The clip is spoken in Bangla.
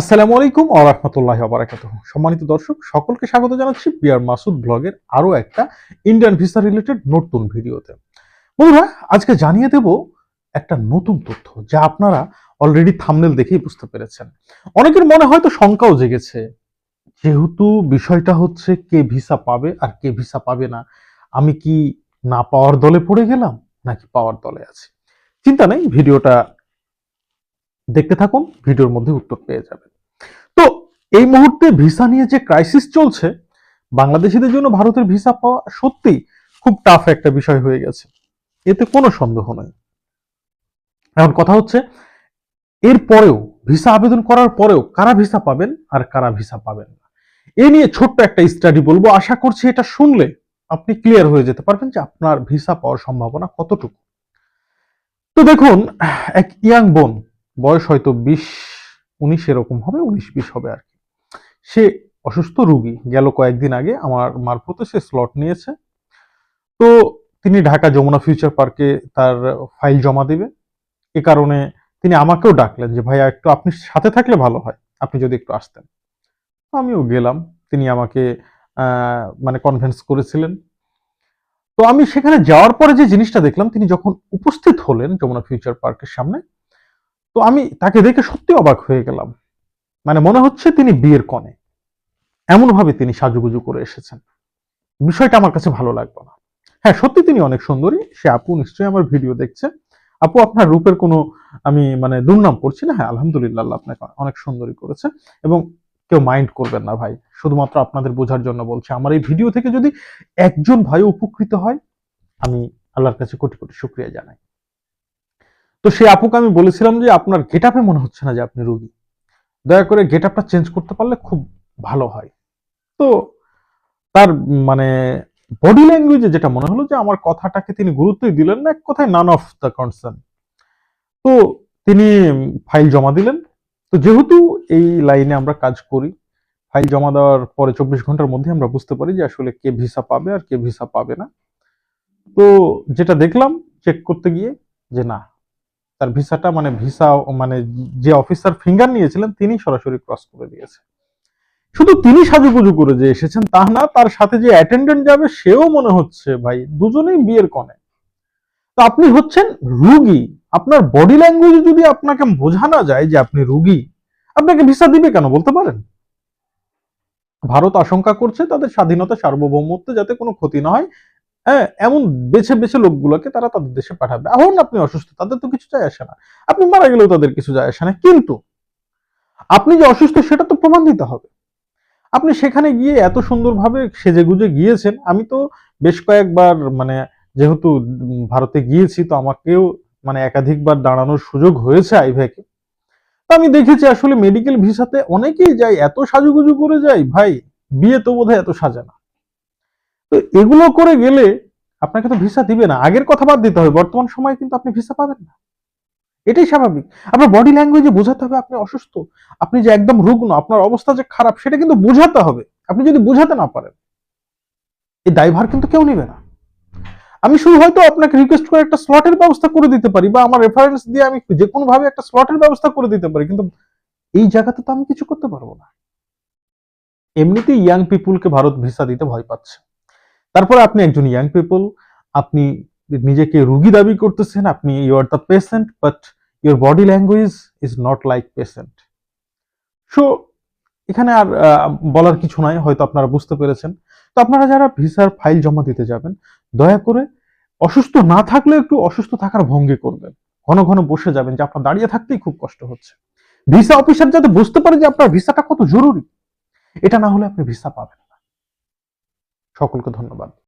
আসসালামু আলাইকুম ও রহমতুল্লাহ বারাকাত সম্মানিত দর্শক, সকলকে স্বাগত জানাচ্ছি বিআর মাসুদ ব্লগের আরও একটা ইন্ডিয়ান ভিসা রিলেটেড নতুন ভিডিওতে। বন্ধুরা, আজকে জানিয়ে দেব একটা নতুন তথ্য যা আপনারা অলরেডি থামনেল দেখেই বুঝতে পেরেছেন। অনেকের মনে হয়তো শঙ্কাও জেগেছে, যেহেতু বিষয়টা হচ্ছে কে ভিসা পাবে আর কে ভিসা পাবে না। আমি কি না পাওয়ার দলে পড়ে গেলাম, নাকি পাওয়ার দলে আছি? চিন্তা নেই, ভিডিওটা দেখতে থাকুন, ভিডিওর মধ্যে উত্তর পেয়ে যাবেন। তো, এই মুহূর্তে ভিসা নিয়ে যে ক্রাইসিস চলছে, বাংলাদেশিদের জন্য ভারতের ভিসা পাওয়া সত্যি খুব টাফ একটা বিষয় হয়ে গেছে। এতে কোনো সন্দেহ নেই। এখন কথা হচ্ছে, এর পরেও ভিসা আবেদন করার পরেও কারা ভিসা পাবেন আর কারা ভিসা পাবেন না? এ নিয়ে ছোট্ট একটা স্টাডি বলব। আশা করছি এটা শুনলে আপনি ক্লিয়ার হয়ে যেতে পারবেন যে আপনার ভিসা পাওয়ার সম্ভাবনা কতটুকু। তো দেখুন, এক ইয়াং বোন বয়স হয়তো বিশ, উনিশ এরকম হবে, উনিশ, বিশ হবে আর কি। সে অসুস্থ রুগী গেল কয়েকদিন আগে, আমার মারফতে সে স্লট নিয়েছে। তো তিনি ঢাকা যমুনা ফিউচার পার্কে তার ফাইল জমা দেবে। এ কারণে তিনি আমাকেও ডাকলেন যে, ভাইয়া, একটু আপনি সাথে থাকলে ভালো হয়, আপনি যদি একটু আসতেন। আমিও গেলাম, তিনি আমাকে মানে কনভেন্স করেছিলেন। তো আমি সেখানে যাওয়ার পরে যে জিনিসটা দেখলাম, তিনি যখন উপস্থিত হলেন যমুনা ফিউচার পার্কের সামনে তো আমি তাকে দেখে সত্যি অবাক হয়ে গেলাম। মানে মনে হচ্ছে তিনি বিয়ের কনে। এমন ভাবে তিনি সাজুগুজু করে এসেছেন। বিষয়টা আমার কাছে ভালো লাগল না। হ্যাঁ সত্যি তিনি অনেক সুন্দরী। সে আপু নিশ্চয়ই আমার ভিডিও দেখছে। আপু, আপনার রূপের কোনো আমি মানে দুর্নাম করছি না। হ্যাঁ আলহামদুলিল্লাহ আপনাকে অনেক সুন্দরী করেছে। এবং কেউ মাইন্ড করবেন না ভাই। শুধুমাত্র আপনাদের বোঝার জন্য বলছি, আমার এই ভিডিও থেকে যদি একজন ভাই উপকৃত হয়, আমি আল্লাহর কাছে কোটি কোটি শুক্রিয়া জানাই। তো সেই আপুকে আমি বলেছিলাম যে আপনার গেট আপে মনে হচ্ছে না যে আপনি রোগী। দয়া করে গেট আপটা চেঞ্জ করতে পারলে খুব ভালো হয়। তো তার মানে বডি ল্যাঙ্গুয়েজে যেটা মনে হলো যে আমার কথাটাকে তিনি গুরুত্বই দিলেন না, এক কথায় নান অফ দ্য কনসার্ন তো তিনি ফাইল জমা দিলেন। তো যেহেতু এই লাইনে আমরা কাজ করি, ফাইল জমা দেওয়ার পরে চব্বিশ ঘণ্টার মধ্যে আমরা বুঝতে পারি যে আসলে কে ভিসা পাবে আর কে ভিসা পাবে না। তো যেটা দেখলাম চেক করতে গিয়ে যে না তার ভিসাটা মানে ভিসা মানে যে অফিসার ফিঙ্গার নিয়েছিলেন তিনি সরাসরি ক্রস করে দিয়েছে। শুধু তিনি সাজুগুজু করে যে এসেছেন তা না, তার সাথে যে অ্যাটেন্ডেন্ট যাবে, সেও মনে হচ্ছে ভাই দুজনেই বিয়ের কনে। তো আপনি হচ্ছেন রুগী। আপনার বডি ল্যাঙ্গুয়েজ যদি আপনাকে বোঝানো যায় যে আপনি রুগী, আপনাকে ভিসা দিবে কেন বলতে পারেন? ভারত আশঙ্কা করছে তাদের স্বাধীনতা সার্বভৌমত্ব যাতে কোনো ক্ষতি না হয়। হ্যাঁ এমন বেছে বেছে লোকগুলোকে তারা তাদের দেশে পাঠাবে। এখন আপনি অসুস্থ, তাদের তো কিছু যায় আসে না। আপনি মারা গেলেও তাদের কিছু যায় আসে না। কিন্তু আপনি যে অসুস্থ, সেটা তো প্রমাণ দিতে হবে। আপনি সেখানে গিয়ে এত সুন্দরভাবে সেজে গুজে গিয়েছেন, আমি তো বেশ কয়েকবার মানে যেহেতু ভারতে গিয়েছি, তো আমাকেও মানে একাধিকবার দাঁড়ানোর সুযোগ হয়েছে আইভ্যাকে তো আমি দেখেছি আসলে মেডিকেল ভিসাতে অনেকেই যায়, এত সাজুগুজু করে যায়, ভাই, বিয়ে তো বোধহয় এত সাজে না। তো এগুলো করে গেলে আপনাকে তো ভিসা দিবে না। আগের কথা বাদ দিতে হবে। বর্তমান সময়ে কিন্তু আপনি ভিসা পাবেন না। এটাই স্বাভাবিক। আপনার বডি ল্যাঙ্গুয়েজে বোঝাতে হবে আপনি অসুস্থ। আপনি যে একদম রুগ্ন, আপনার অবস্থা যে খারাপ, সেটা কিন্তু বোঝাতে হবে। আপনি যদি বোঝাতে না পারেন, এই দায়ভার কিন্তু কেউ নেবে না। আমি শুধু হয়তো আপনাকে রিকোয়েস্ট করে একটা স্লটের ব্যবস্থা করে দিতে পারি বা আমার রেফারেন্স দিয়ে আমি যে কোনো ভাবে একটা স্লটের ব্যবস্থা করে দিতে পারি, কিন্তু এই জায়গাতে তো আমি কিছু করতে পারব না। এমনিতেই ইয়াং পিপুলকে ভারত ভিসা দিতে ভয় পাচ্ছে। তারপরে আপনি একজন ইয়াং পিপল আপনি নিজেকে রুগী দাবি করতেছেন, আপনি you are the patient but your body language is not like patient so এখানে আর বলার কিছু নাই, হয়তো আপনারা বুঝতে পেরেছেন। তো আপনারা যারা ভিসার ফাইল জমা দিতে যাবেন, দয়া করে অসুস্থ না থাকলেও একটু অসুস্থ থাকার ভঙ্গি করবেন। ঘন ঘন বসে যাবেন যে আপনার দাঁড়িয়ে থাকতেই খুব কষ্ট হচ্ছে। ভিসা অফিসার যাতে বুঝতে পারে যে আপনার ভিসাটা কত জরুরি, এটা না হলে আপনি ভিসা পাবেন সকলকে ধন্যবাদ।